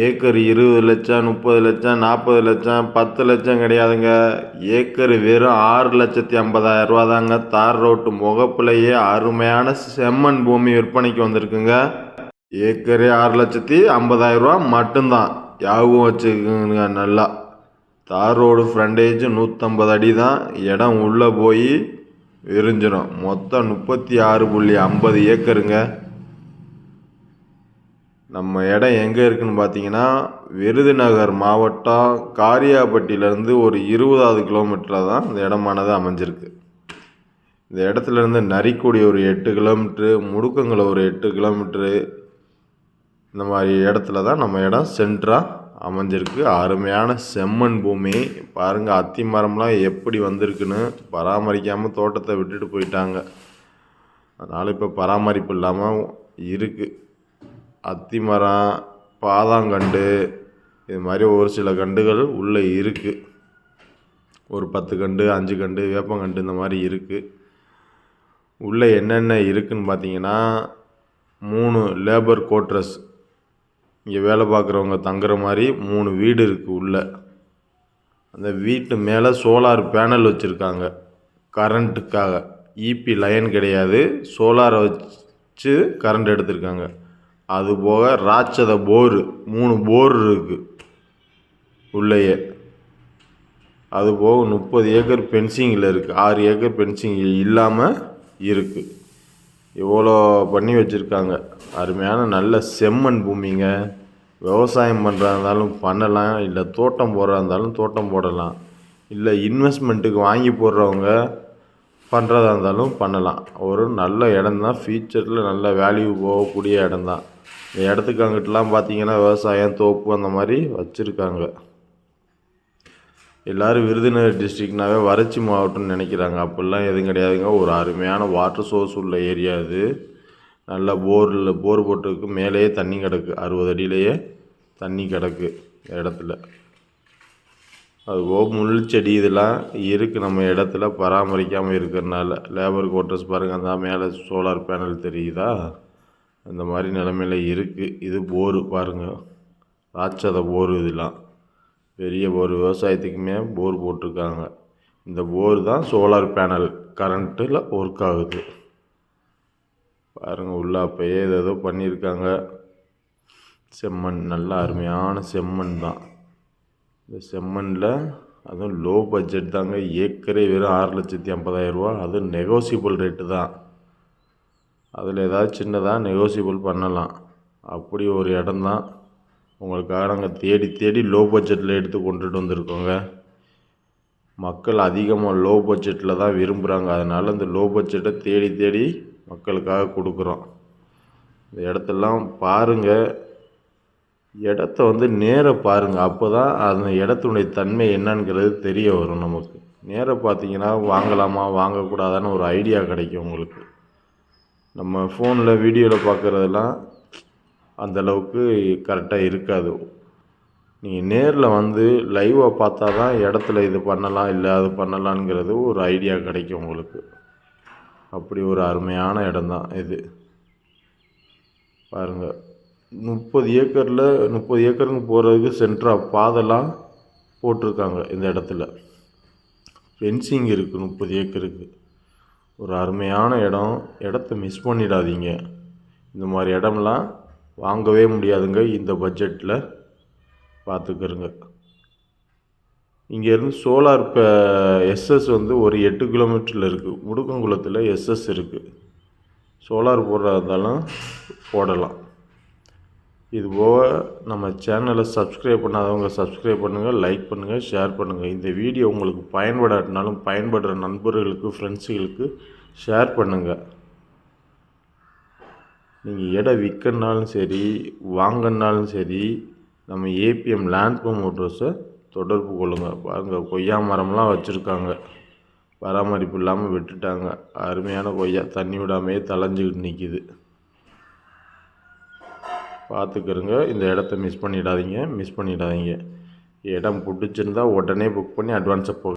Acre இருபது லட்சம் முப்பது லட்சம் நாற்பது லட்சம் பத்து லட்சம் கிடையாதுங்க. ஏக்கர் வெறும் ஆறு லட்சத்தி ஐம்பதாயிரம் ரூபா தாங்க தார் ரோட்டு முகப்புலையே அருமையான செம்மண் பூமி விற்பனைக்கு வந்திருக்குங்க. ஏக்கரே ஆறு லட்சத்தி ஐம்பதாயிரம் ரூபா மட்டும்தான். யாவும் வச்சுக்கோங்க நல்லா. தார் ரோடு ஃப்ரண்டேஜ் நூற்றம்பது அடி தான் இடம் உள்ளே போய் விரிஞ்சிடும் மொத்தம் முப்பத்தி ஆறு புள்ளி ஐம்பது ஏக்கருங்க. நம்ம இடம் எங்கே இருக்குன்னு பார்த்தீங்கன்னா விருதுநகர் மாவட்டம் காரியாபட்டியிலேருந்து ஒரு இருபதாவது கிலோமீட்டரில் தான் இந்த இடமானது அமைஞ்சிருக்கு. இந்த இடத்துலேருந்து நரிக்குடி ஒரு எட்டு கிலோமீட்ரு முடுக்கங்களை ஒரு எட்டு கிலோமீட்ரு இந்த மாதிரி இடத்துல தான் நம்ம இடம் சென்ட்ராக அமைஞ்சிருக்கு. அருமையான செம்மண் பூமி. பாருங்கள் அத்தி மரம்லாம் எப்படி வந்திருக்குன்னு பராமரிக்காமல் தோட்டத்தை விட்டுட்டு போயிட்டாங்க. அதனால் இப்போ பராமரிப்பு இல்லாமல் இருக்குது அத்தி மரம் பாதாங்கண்டு இது மாதிரி ஒரு சில கண்டுகள் உள்ளே இருக்குது ஒரு பத்து கண்டு அஞ்சு கண்டு வேப்பங்கண்டு இந்த மாதிரி இருக்குது உள்ளே என்னென்ன இருக்குதுன்னு பார்த்தீங்கன்னா மூணு லேபர் கோட்ரஸ் இங்கே வேலை பார்க்குறவங்க தங்குற மாதிரி மூணு வீடு இருக்குது உள்ளே. அந்த வீட்டு மேலே சோலார் பேனல் வச்சுருக்காங்க. கரண்ட்டுக்காக இபி லைன் கிடையாது. சோலாரை வச்சு கரண்ட் எடுத்திருக்காங்க. அது போக ராட்சத போரு மூணு போர் இருக்குது உள்ளேயே. அது போக முப்பது ஏக்கர் பென்சிங்கில் இருக்குது ஆறு ஏக்கர் பென்சிங் இல்லாமல் இருக்குது இவ்வளோ பண்ணி வச்சுருக்காங்க. அருமையான நல்ல செம்மண் பூமிங்க. விவசாயம் பண்ணுறா இருந்தாலும் பண்ணலாம். இல்லை தோட்டம் போடுறா இருந்தாலும் தோட்டம் போடலாம். இல்லை இன்வெஸ்ட்மெண்ட்டுக்கு வாங்கி போடுறவங்க பண்ணுறதா இருந்தாலும் பண்ணலாம். ஒரு நல்ல இடம் தான் ஃபியூச்சரில் நல்ல வேல்யூ போகக்கூடிய இடம் தான் இந்த இடத்துக்கு அங்கிட்டலாம் பார்த்தீங்கன்னா விவசாயம் தோப்பு அந்த மாதிரி வச்சுருக்காங்க. எல்லோரும் விருதுநகர் டிஸ்ட்ரிக்னாவே வறட்சி மாவட்டம்னு நினைக்கிறாங்க. அப்படிலாம் எதுவும் கிடையாதுங்க. ஒரு அருமையான வாட்டர் சோர்ஸ் உள்ள ஏரியா இது. நல்ல போரில் போர் போட்டுக்கு மேலேயே தண்ணி கிடக்கு. அறுபது அடியிலேயே தண்ணி கிடக்கு இடத்துல. அதுபோக முள் செடி இதெல்லாம் இருக்குது நம்ம இடத்துல பராமரிக்காமல் இருக்கிறனால லேபர் குவார்ட்டர்ஸ் பாருங்கள் அந்த மேலே சோலார் பேனல் தெரியுதா? அந்த மாதிரி நிலமையில இருக்குது இது போரு பாருங்கள் ராட்சத போரு இதெல்லாம். பெரிய போர். விவசாயத்துக்குமே போர் போட்டிருக்காங்க. இந்த போர் தான் சோலார் பேனல் கரண்ட்டில் ஒர்க் ஆகுது. பாருங்கள் உள்ள அப்போயே ஏதோ பண்ணியிருக்காங்க. செம்மண் நல்லா அருமையான செம்மண் தான். இந்த செம்மண்ணில் அதுவும் லோ பட்ஜெட் தாங்க. ஏக்கரே வெறும் ஆறு லட்சத்தி ஐம்பதாயிரரூவா அதுவும் நெகோசியபிள் ரேட்டு தான். அதில் ஏதாவது சின்னதாக நெகோசியபிள் பண்ணலாம். அப்படி ஒரு இடம் தான் உங்களுக்காக நாங்கள் தேடி தேடி லோ பட்ஜெட்டில் எடுத்து கொண்டுட்டு வந்திருக்கோங்க. மக்கள் அதிகமாக லோ பட்ஜெட்டில் தான் விரும்புகிறாங்க அதனால் இந்த லோ பட்ஜெட்டை தேடி தேடி மக்களுக்காக கொடுக்குறோம். இந்த இடத்தெல்லாம் பாருங்கள் இடத்த வந்து நேராக பாருங்கள் அப்போ தான் அந்த இடத்துடைய தன்மை என்னங்கிறது தெரிய வரும் நமக்கு. நேராக பார்த்தீங்கன்னா வாங்கலாமா வாங்கக்கூடாதான்னு ஒரு ஐடியா கிடைக்கும் உங்களுக்கு. நம்ம ஃபோனில் வீடியோவில் பார்க்குறதெல்லாம் அந்தளவுக்கு கரெக்டாக இருக்காது. நீங்கள் நேரில் வந்து லைவாக பார்த்தா தான் இடத்துல இது பண்ணலாம் இல்லை அது பண்ணலாங்கிறது ஒரு ஐடியா கிடைக்கும் உங்களுக்கு. அப்படி ஒரு அருமையான இடம்தான் இது. பாருங்கள் முப்பது ஏக்கரில் முப்பது ஏக்கருக்கு போகிறதுக்கு சென்ட்ராக பாதெல்லாம் போட்டிருக்காங்க இந்த இடத்துல. ஃபென்சிங் இருக்குது முப்பது ஏக்கருக்கு. ஒரு அருமையான இடம். இடத்த மிஸ் பண்ணிடாதீங்க. இந்த மாதிரி இடம்லாம் வாங்கவே முடியாதுங்க. இந்த பட்ஜெட்டில் பார்த்துக்கிருங்க இங்கேருந்து சோலார் இப்போ எஸ்எஸ் வந்து ஒரு எட்டு கிலோமீட்டரில் இருக்குது முடுக்கங்குளத்தில் எஸ்எஸ் இருக்குது சோலார் போடுறதா இருந்தாலும் போடலாம். இது போக நம்ம சேனலை சப்ஸ்கிரைப் பண்ணாதவங்க சப்ஸ்கிரைப் பண்ணுங்கள் லைக் பண்ணுங்கள் ஷேர் பண்ணுங்கள் இந்த வீடியோ உங்களுக்கு பயன்படாட்டினாலும் பயன்படுற நண்பர்களுக்கு ஃப்ரெண்ட்ஸுகளுக்கு ஷேர் பண்ணுங்கள் நீங்கள் இடம் விற்கனாலும் சரி வாங்கினாலும் சரி நம்ம ஏபிஎம் லேண்ட் ப்ரமோட்டர்ஸை தொடர்பு கொள்ளுங்கள் பாருங்கள் கொய்யா மரம்லாம் வச்சுருக்காங்க. பராமரிப்பு இல்லாமல் விட்டுட்டாங்க. அருமையான கொய்யா தண்ணி விடாமையே தலைஞ்சிக்கிட்டு நிற்கிது பார்த்துக்கிறங்க இந்த இடத்த மிஸ் பண்ணிடாதீங்க. மிஸ் பண்ணிடாதீங்க. இடம் பிடிச்சிருந்தா உடனே புக் பண்ணி அட்வான்ஸை போ